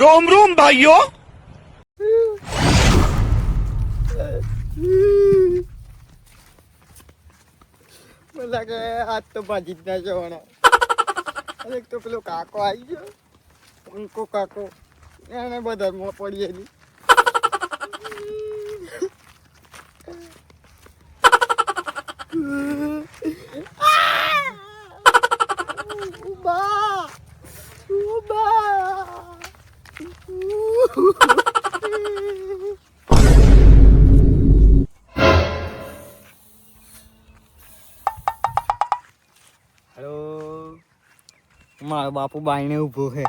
રોમ રોમ ભાઈઓ. લાગે હાથ તો ભાજી જ ના જવાના. એક તો પેલો કાકો આવી ગયો. પંકો કાકો. એને બધા પડી ગયેલી. હેલો મારો બાપુ બાઈને ઊભો છે.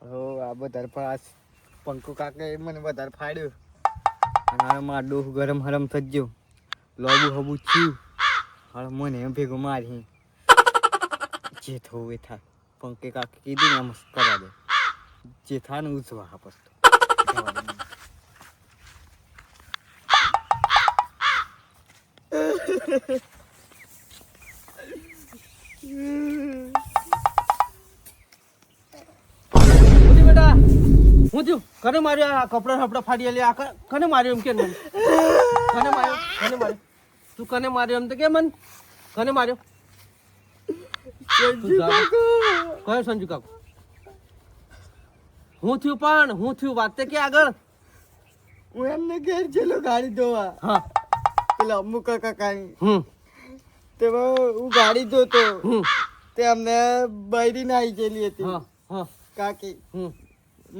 હલો આ બધા પાસ પંકુ કાકે મને વધારે ફાડ્યો. અને હવે મારો ડોહ ગરમ હરમ થઈ ગયો. લોબુ હબુ થયું હવે મને એમ ભેગું મારી જે થવું એ થાય. પંકે કાકે કીધું ને મસ્ત કરા દે. જે થાય ને ઉજવા હા પછી Ha ha મને. બેટા. હું થયું? કને માર્યો આ કપડા સપડા ફાડી આલી આ કને માર્યો એમ કે મને? કને માર્યો? કને માર્યો? તું કને માર્યો એમ તો કે મન? કને માર્યો. કયો સંજુ કાકુ? હું થયું પણ હું થયું વાત તે કે આગળ? હું એમને ઘેર ચેલો ગાડી ધોવા હા. પેલા અમુક કાકા કાઈ. હમ. તેમાં હું ગાડી જોતો તે અમને બૈરી ના આવી ગયેલી હતી. કાકી.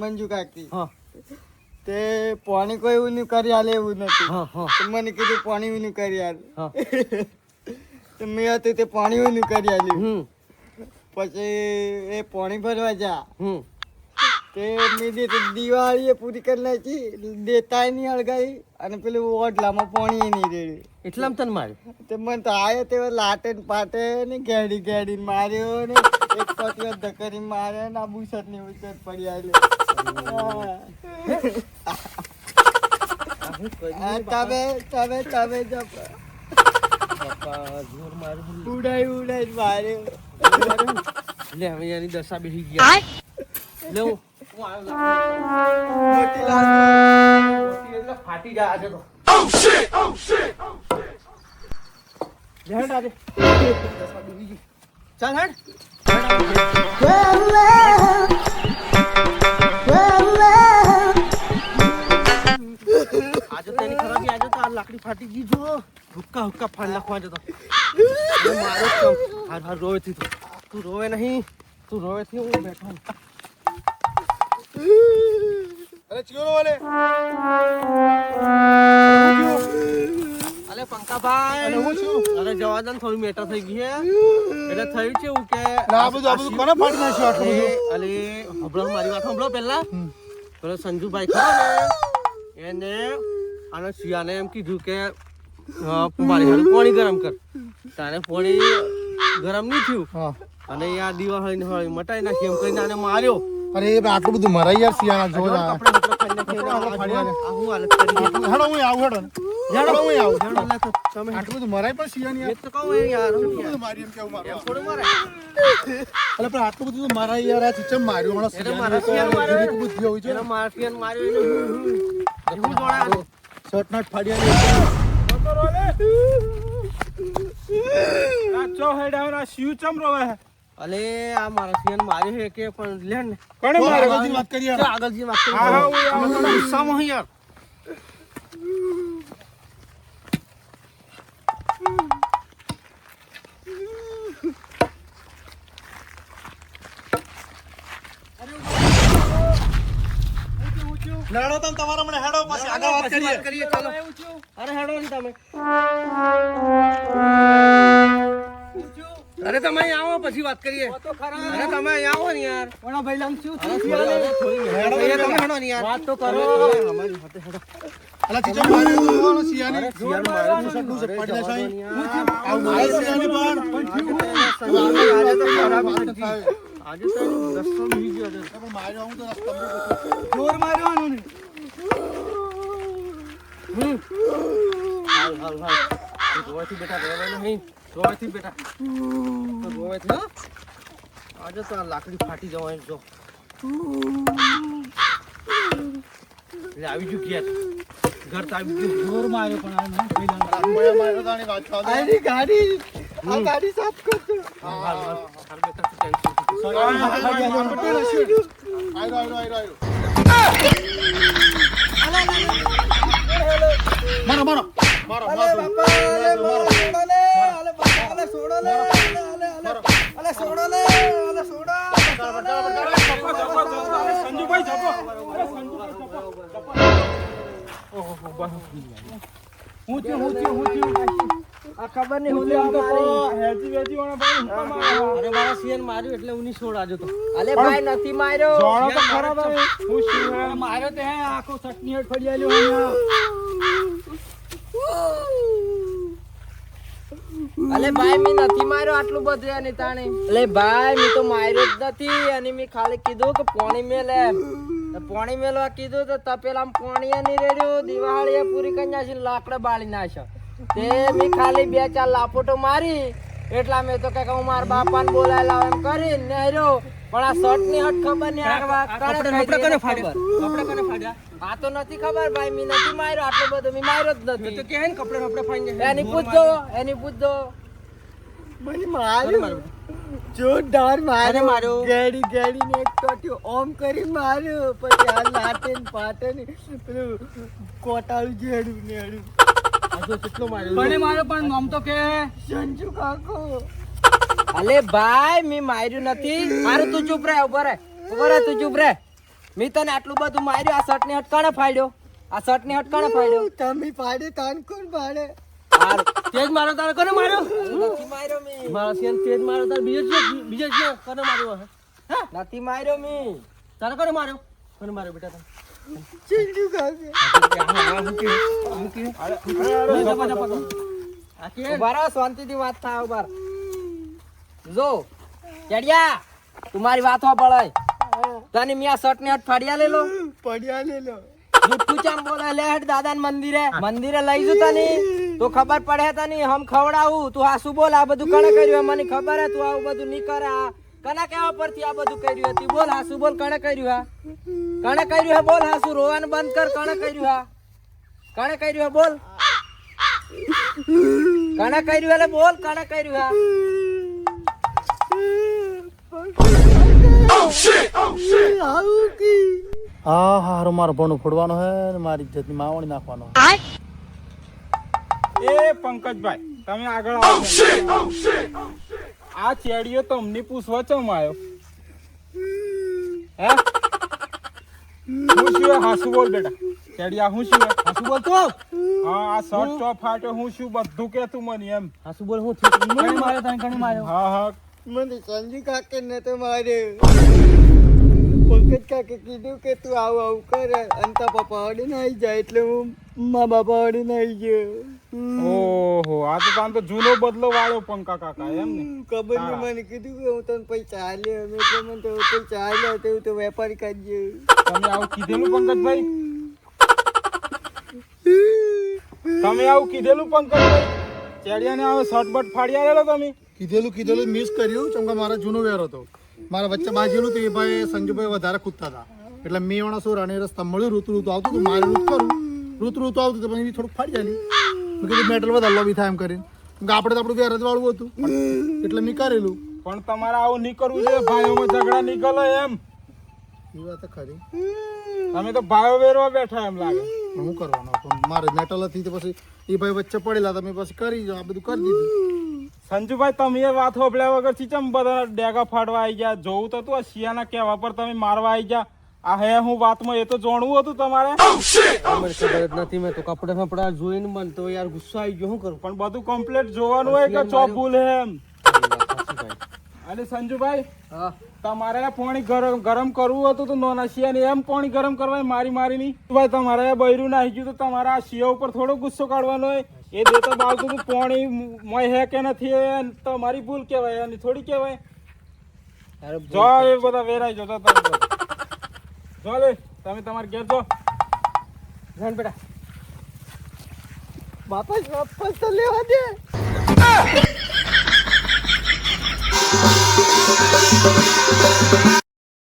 મંજુ કાકી. હા. તે પાણી કોઈ એવું નહીં કરી આલે એવું નથી. મને કીધું પાણી એવું નહીં કરી આલે. હા. તો મેં હતું તે પાણી એવું નહીં કરી આલ્યું. પછી એ પાણી ભરવા જા. તે મેં દે દિવાળી પૂરી કરી નાખી દેતાય નહીં અળગાઈ અને પેલું ઓટલામાં પાણી નહીં રેડ્યું. એટલામાં તને માર્યો? તે મને તો આયો તે લાટે ને પાટે ને ઘેડી ઘેડી માર્યો ને એક પતિઓ ધકરી માર્યો ને આ બુસટની ઉચટ પડી આવી તમે તમે તમે જ બાપા ઉડાઈ ઉડાઈ માર્યો. લે હવે એની દશા બેસી ગયા લે હું હું આવ્યો મોતીલાલ મોટી એટલે ફાટી જાય આજે તો લે હેડ આજે દશા બેસી ગઈ ચાલ હેડ આજે તો એની ખરાબી આજે તો આ લાકડી ફાટી ગઈ જો હુક્કા હુક્કા ફાડ નાખવા આજે તો અરે મારો જ કામ હાર હાર રોવે થી તું તું રોવે નહીં તું રોવે થી હું બેઠો અરે ચિયો વાલે. અરે પંકાભાઈ. અરે હું છું? અરે જવાદાન થોડું મેટર થઈ ગઈ એટલે થયું છે કે ના બધું આ બધું કોને ફાડી નાખ્યું આટલું બધું? અરે હબળો મારી વાત હબળો પહેલા. પેલો સંજુભાઈ ખરો ને એને અને શિયાને એમ કીધું કે મારી હાલ પાણી ગરમ કર. તારે પાણી ગરમ નહીં થયું. અને આ દિવાળી હળી મટાઈ નાખી એમ કરીને આને માર્યો. અરે એ આટલું બધું મરાઈ યાર શિયાળા જો જો હું હેડો આવું હેડો. હેડો. હું આવું. તમે આટલું બધું મરાય પણ શિયાની એ તો કહું યાર મારી એમ કેવું એમ મારવા થોડું મારે. અલે પણ આટલું બધું મરાય યાર આ ચમ માર્યું તો શિયાળ માર્યો. બુદ્ધિ. એના મારફિયાને માર્યો હું- હું. જોડાયો. શર્ટ નાટ ફાડી આલી. અલે આ મારા સિયન મારે છે કે પણ લે ને. કોણે મારે આગળથી વાત કરીએ આગળ આગળથી વાત કરી. હા, હા, હું ગુસ્સામાં છીએ યાર. લડો તમે તમારા મને હેડો પછી આગળ વાત કરીએ. વાત કરીએ ચાલો. અરે હેડો ને તમે. અરે તમે અહીં આવો પછી વાત કરીએ. અરે તમે અહીં આવો ને યાર. પણ ભાઈ લામ શું તમે હણો ને યાર વાત તો કરો. અમારી સાથે હેડો. અલા છે. આવું મારે શિયાની પણ. આજે તો ખરાબ આજે તો રસ્તો બીજી ગયો છે. પણ માર્યો હું તો રસ્તામાં જોર મારવાનું ને. હાલ, હાલ, હાલ. તું બેટા રોવાય નહીં. રોવાથી બેટા. રોવેથી? આજે તો આ લાકડી ફાટી જવાની જો. આવી ગયું ઘેર. ઘર તો આવી ગયું. જોર માર્યો પણ આ નહીં થઈ માર્યો વાત. ગાડી આ ગાડી સાફ કરજો. બેટા, ટેન્શન મારો. મારો, મારો. અલે ભાઈ નથી મેં નથી માર્યો આટલું બધું તાણી તાણે અલે ભાઈ મેં તો માર્યો જ નથી અને મેં ખાલી કીધું કે પોણી એમ. તો પોણી મેલવા કીધું તો તપેલા પાણી નહીં રેડ્યું દિવાળી પૂરી કરી નાખી લાકડા બાળી નાખ્યો. તે મેં ખાલી બે ચાર લાફોટો મારી એટલા મેં તો કઈ હું મારા બાપાને બોલાય લાવ એમ કરી નેર્યો પણ આ શર્ટની હટ ખબર નહીં આ કપડે ફાડ્યા? આ તો નથી ખબર ભાઈ મેં નથી માર્યો આટલો બધો મેં માર્યો જ તો કે કપડે કપડે ફાડી એની પૂછજો એની પૂછજો. મને માર્યો. જોરદાર માર્યો. માર્યો. ગેડી ગેડી ને એક ટોટ્યો ઓમ કરી માર્યો. પછી આ લાટે ને પાટે ને પેલું કોટાળું જેડું ને કેટલો માર્યો. મને મારો પણ નામ તો કે સંજુ કાકો. અલે ભાઈ મેં માર્યું નથી. મારું તું ચૂપ રહે ઊભા રહે. ઊભા રહે તું ચૂપ રહે. મેં તને આટલું બધું માર્યું આ શર્ટ ને હટકાણે ફાડ્યો. આ શર્ટ ને હટકાણે ફાડ્યો. તમે ફાડે તાન કોણ ફાડે તેજ મારો તારે કોને માર્યો? નથી માર્યો મેં. મારા સિયન તેજ મારો તારે બીજો છે બીજો છે કોને માર્યો હે? નથી માર્યો મેં. તારે કોને માર્યો? કોને માર્યો બેટા તારે? સંજુ કાકો આ કે ઊભા રહો શાંતિથી વાત થાય ઊભા જો ચડિયા તું મારી વાત હો પડે તને મિયા શર્ટ ને હટ ફાડિયા લેલો ફાડિયા લેલો જુઠ્ઠું ચામ બોલે લે હટ દાદા મંદિરે. મંદિરે લઈ જુ તને. તો ખબર પડે તને હમ ખવડાવું તું હાસુ બોલ આ બધું કણે કર્યું મને ખબર હે તું આવું બધું નહીં કરે આ કના કેવા પરથી આ બધું કર્યું હતી બોલ હાસુ બોલ કણે કર્યું હા? કણે કર્યું હે બોલ હાસુ રોવાનું બંધ કર કણે કર્યું હા? કણે કર્યું હે બોલ. કણે કર્યું એટલે બોલ કણે કર્યું હા? હા હારો મારો ભણું ફોડવાનો હે ને મારી ઇજ્જતની માવણી નાખવાનો એ પંકજભાઈ તમે આગળ આવો. આ ચેડીઓ તમને પૂછવા ચમ આવ્યો હે? હું શું હાસુ બોલ બેટા? ચેડિયા હું શું હાસુ બોલ તો. હા આ શર્ટ ચોપ ફાટ્યો હું શું બધું કે તું મને એમ. હાસુ બોલ હું કણી માર્યો તને કણી માર્યો. હા હા. મને સંજી કાકે ને તો મારે પંકજ કાકે કીધું કે તું આવું આવું કરે અંતા પપ્પા વડે આવી જાય એટલે હું મા બાપા વડે નાઈ ગયો ઓહો આ તો તાન તો જૂનો બદલો વાળો પંકા કાકા એમ ને? ખબર. નહીં મને કીધું કે હું તને પૈસા આલ્યો અમે તો મને તો પૈસા આલ્યો તો તો વેપારી કરજે તમે આવું કીધેલું પંકજભાઈ? તમે આવું કીધેલું પંકજભાઈ? ચેડિયાને આવો શર્ટબટ ફાડી આવેલો તમે? કીધેલું કીધેલું મિસ કર્યું ચમ કે મારા જૂનો વેર હતો. મારા વચ્ચે બાજેલું તો એ ભાઈ સંજુભાઈ વધારે કૂદતા હતા. એટલે મેં શું રાણી રસ્તા મળ્યું ઋતુ ઋતુ આવતું હતું મારે ઋતુ કરું. ઋતુ ઋતુ આવતું હતું પછી થોડુંક ફાડી જાય ને. કીધું મેટલ વધારે લોબી થાય એમ કરીને. આપણે તો આપણું ઘેર જ વાળવું હતું એટલે મેં કરેલું પણ તમારે આવું નહીં કરવું છે ભાઈઓમાં ઝઘડા નીકળો એમ. એ વાત ખરી. તમે તો ભાઈઓ વેરવા બેઠા એમ લાગે. શું કરવાનું પણ મારે મેટલ હતી તો પછી એ ભાઈ વચ્ચે પડેલા તમે પછી કરી આ બધું કરી દીધું. સંજુભાઈ તમે વાત હોભળ્યા વગર ચીચમ બધા ડેગા ફાડવા આવી ગયા? જોવું તો તું શિયાના કહેવા પર તમે મારવા આવી ગયા. આ હે હું વાતમાં એ તો જાણવું હતું તમારે. મને ખબર જ નથી મેં તો કપડા ફપડા જોઈને મને તો યાર ગુસ્સો આવી ગયો શું કરું? પણ બધું કમ્પ્લીટ જોવાનું હોય કે ચો ભૂલ હે એમ અને સંજુભાઈ હા. તમારે પાણી ગરમ ગરમ કરવું હતું તો નોના શિયાને એમ પાણી ગરમ કરવા મારી મારી નહીં ભાઈ તમારે બૈરું નાહી ગયું તો તમારે આ શિયા ઉપર થોડો ગુસ્સો કાઢવાનો હોય. એ દે તો બાળતું તું પાણી મોય હે કે નથી તમારી ભૂલ કહેવાય એની થોડી કહેવાય. જો એ બધા વેરાઈ જતા તમે. જો લે તમે તમારે ઘેર જો. જાણ બેટા. વાપસ વાપસ તો લેવા દે.